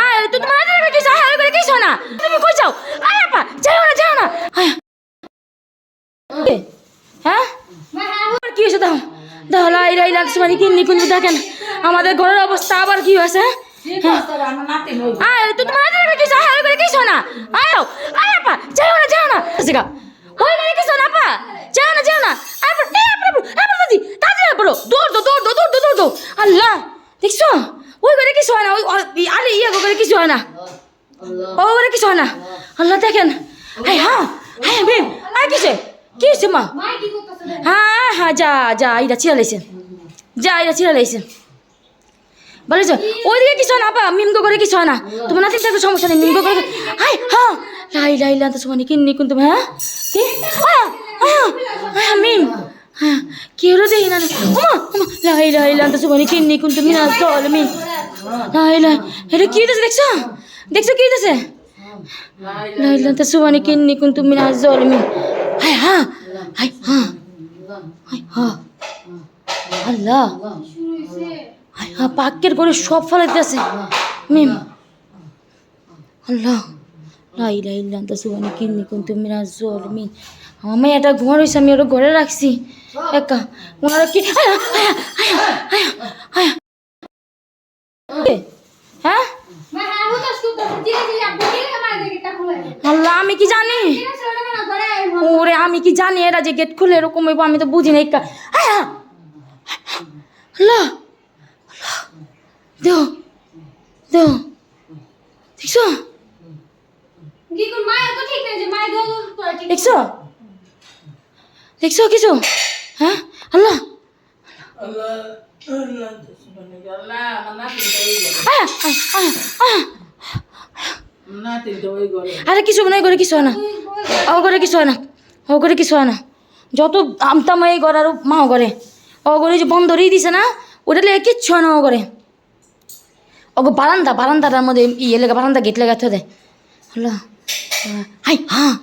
আয় তো তোমার হাতে রেখে কিছু আয় করে কিছু না তুমি কই যাও আয় আপা যাও না যাও না হ্যাঁ কি হয়েছে দাও দাও লাই লাই লাগছে মানে কিন্নি কিন্তু দেখেন আমাদের ঘরের অবস্থা আবার কি হয়েছে আয় তো তোমার হাতে রেখে কিছু আয় করে কিছু না আয় আয় আপা যাও না যাও না জিগা ওই করে কিছু না আপা যাও না যাও না আপা আপা আপা দাদি দাদি বলো দৌড় দৌড় দৌড় আল্লাহ দেখছ ওই করে কিছু হয় না, ওই আরে ইয়ে করে কিছু হয় না। ও করে কিছু হয় না। আল্লাহ দেখেন। হ্যাঁ হ্যাঁ হ্যাঁ বেম আয় কিসে কি হয়েছে মা? হ্যাঁ হ্যাঁ যা যা এটা ছিঁড়া লাইছেন যা এটা ছিঁড়া লাইছেন বলেছ ওইদিকে কিছু হয় না, আপা, মিমগো করে কিছু হয় না। তোমার নাতির থাকলে সমস্যা নেই, মিমগো করে হাই হ্যাঁ। লাই লাই লাই তো সমানি কিন্নি কিন্তু হ্যাঁ? কি? হ্যাঁ হ্যাঁ হ্যাঁ মিম। হ্যাঁ কি হলো দেখি না ওমা ওমা, লাই লাই লাই তো সমানি কিন্নি কিন্তু মিনা দল মিম। এটা পাক্কের করে সব ফলাইতেছে মিম। আল্লাহ। মেয়েটা ঘুমার হয়েছে আমি ওরা ঘরে রাখছি। একা। ওনারা কি আয়া, আয়া, আয়া, আয়া, আয়া। এ, হ্যাঁ আল্লাহ আমি কি জানি? ওরে আমি কি জানি এরা যে গেট খুলে এরকম হইবো আমি তো বুঝি না আল্লাহ দেও দেও দেখছ? দেখছ? দেখছ কিছু? হ্যাঁ? আল্লাহ। আল্লাহ আল্লাহ নাতি নই আয়া আয়া আয়া আয়া নাতি নই গরে আরে কিছু নয় করে কিছু হয় না। ও করে কিছু হয় না। ও করে কিছু হয় না। যত আমতাম এই ঘর আর মাও করে ও করে যে বন্ধরই দিছে না ওটা লেগে কিচ্ছু হয় না ও করে ওগো বারান্দা বারান্দাটার মধ্যে ইয়ে লেগে বারান্দা গেট লেগে থে হলো হাই হ্যাঁ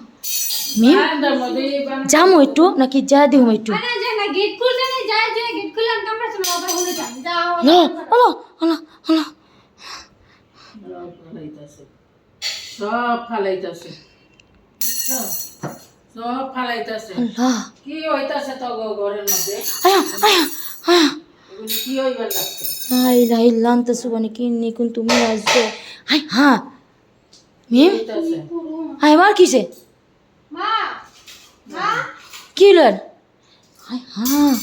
আন্দার মধ্যে একটু নাকি যা দিব একটু? হলে হলো হলো হলো হলো ফালাইতাছে সব ফালাইতাছে। সব ফালাইতাছে। কি হইতাছে তো গো ঘরের মধ্যে? কি হইবার লাগছে? হাই লাই লান্ত সুবানি কিন্নি কুন তুমি আসবে। হাই হ্যাঁ। মিম? হাই আমার কিসে? কি লর হাই হ্যাঁ।